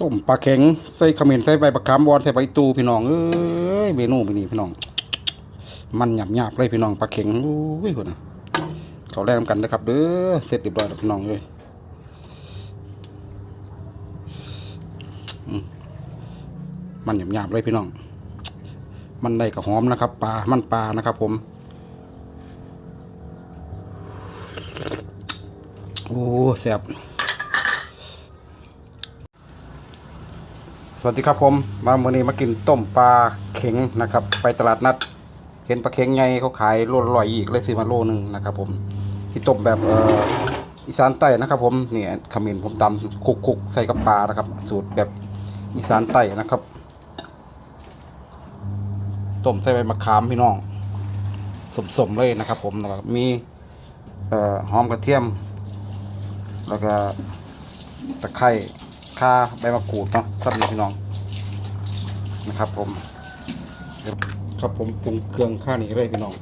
ต้มปลาเข็งใส่ขมิ้นใส่ใบบักขามบอนใส่ใบตูพี่น้องเอ้ยเมนูไปนี่พี่น้อง มันหยาบหยาบเลยพี่น้องปลาเข็งอุ้ยคนนะเขาแรงกันนะครับเด้อเสร็จเรียบร้อยแล้วพี่น้องเลยมันหยาบหยาบเลยพี่น้อง มันได้กับหอมนะครับปลามันปลานะครับ ผมโอ้แซ่บ วัสดีครับผมมาเมื่อนี้มากินต้มปลาเข็งนะครับ ไปตลาดนัด เห็นปลาเข็งใหญ่เขาขายโลละร้อยอีกเลยซื้อมาโลหนึ่งนะครับ ผมที่ต้มแบบอ,อีสานใต้นะครับ ผมเนี่ยขมิ้นผมตำคุกคุกๆใส่กับปลานะครับ สูตรแบบอีสานใต้นะครับ ต้มใส่ใบมะขามพี่น้องสมๆเลยนะครับ ผมแล้วก็มีหอมกระเทียม แล้วก็ตะไคร้ข่าใบมะกรูดเนาะสับนี่พี่น้อง นะครับ ผมครับผมปรุงเครื่องข้าวนี่เลยพี่น้อง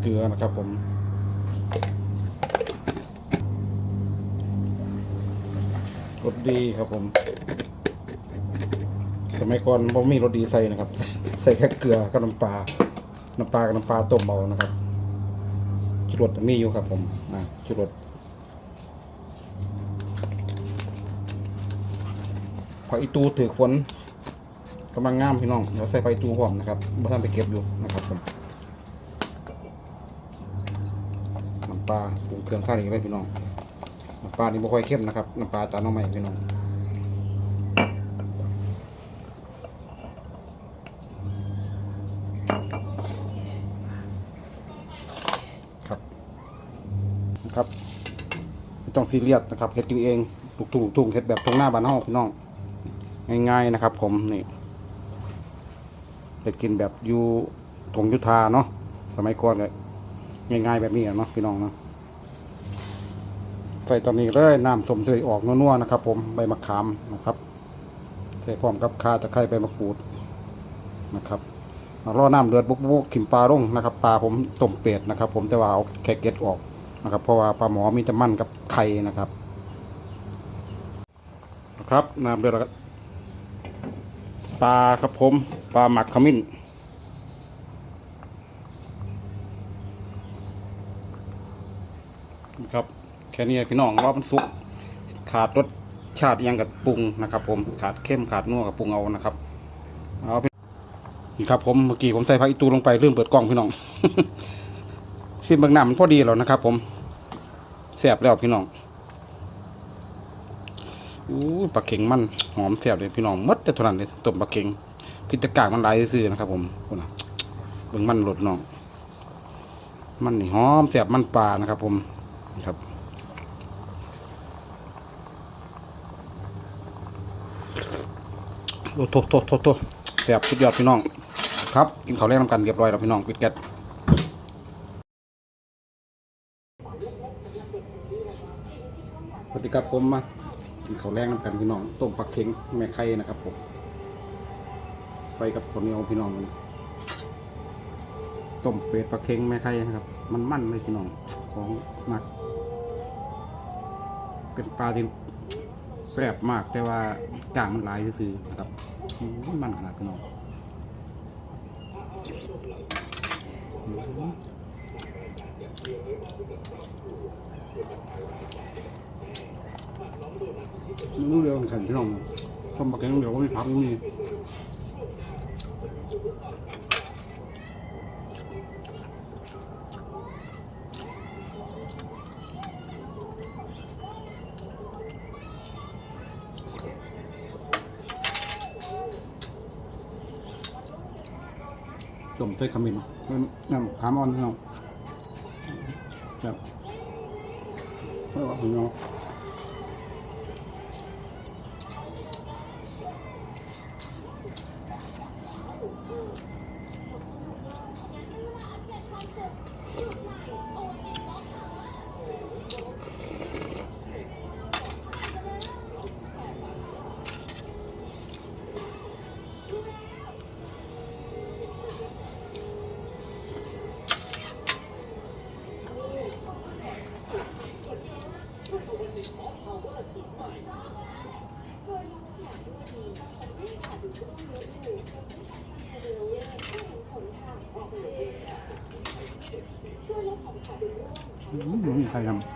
เกลือนะครับผมรสดีครับผม สมัยก่อนผมมีรสดีใส่นะครับ ใส่แค่เกลือกับน้ำปลาน้ำปลากับน้ำปลาต้มเบานะครับจุดรสมีอยู่ครับผมอ่าจุดรส ผักอีตูถือฝนกำลังงามพี่น้องเดี๋ยวใส่ผักอีตูพร้อมนะครับเมื่อท่านไปเก็บอยู่นะครับผมน้ำปลาปรุงเครื่องข้าวอีกเลยพี่น้องน้ำปลานี่ไม่ค่อยเข้มนะครับน้ำปลาตาน้องใหม่พี่น้องครับครับไม่ต้องซีเรียสนะครับเฮ็ดกินเองลูกทุ่งลูกเฮ็ดแบบตรงหน้าบ้านเฮาพี่น้อง ง่ายๆนะครับ ผมนี่ไปกินแบบอยู่ถงยุทาเนาะสมัยก่อนเลยง่ายๆแบบนี้เนาะพี่น้องเนาะใส่ตอนนี้เลยน้ำสมเสยออกนัวๆนะครับ ผมใบมะขามนะครับ ใส่พร้อมกับข่าตะไคร้ใบมะกรูดนะครับเอารอน้ำเดือดบุกๆขิมปลาลงนะครับปลาผมต้มเป็ดนะครับ ผมแต่ว่าเอาแค่เก็ดออกนะครับ เพราะว่าปลาหมอมีแต่มันกับไข่นะครับ นะครับน้ำเดือด ปลาครับผม ปลาหมักขมิ้น ครับแค่นี้พี่น้องรอบมันสุก ขาดรสชาติยังกับปรุงนะครับ ผมขาดเข้มขาดนัวกับปรุงเอานะครับเอาไปนี่ครับผมเมื่อกี้ผมใส่ผักอีตูลงไปเริ่มเปิดกล้องพี่น้องซิมเบางน้ำมันพอดีแล้วนะครับ ผมแซ่บแล้วพี่น้อง อู้ปลาเข็งมันหอมแซ่บเลยพี่น้องมดแต่เท่านั้นเลยต้มปลาเข็งพิจกากมันลายซื่อนะครับ ผมคุณนะเบิ่งมันหลดน้องมันนี่หอมแซ่บมันปลานะครับ ผมครับโอ้โถโถโถโถแซ่บสุดยอดพี่น้อง ครับกินข้าวแรกน้ำกันเรียบร้อยแล้วพี่น้องปิดแก๊สสวัสดีครับผมมา กินข้าวแรงน้ำกันพี่น้องต้มปลาเค็งแม่ไข่นะครับผมใส่กับข้าวเหนียวพี่น้องมันต้มเป็ดปลาเค็งแม่ไข่นะครับ มันมันเลยพี่น้องของมากเป็นปลาที่แซ่บมากแต่ว่าก้างมันหลายซื่อๆนะครับมมันขนาดพี่น้อง อืมรู้เร็วขันพี่น้องต้มปลาเค็งเดี๋ยวก็มีพักนี่ต้มใส่ขมิ้นน้ำขามอ่อนพี่น้องแบบเออพี่น้อง มใ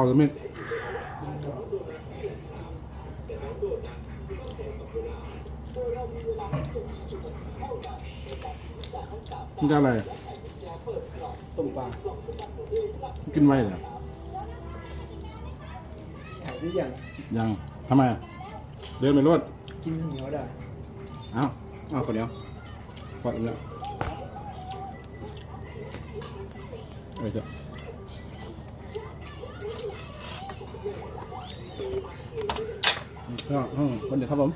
เเขาจะไม่กินกับอะไรต้มปลากินไว้เหรอขายได้ยังยังทำไมอะเดินไปรวดกินเหนียวได้เอาเอาคนเดียวพอดแล้วเอ้ยเจ้า ก็ห้องคนเดียวครับผม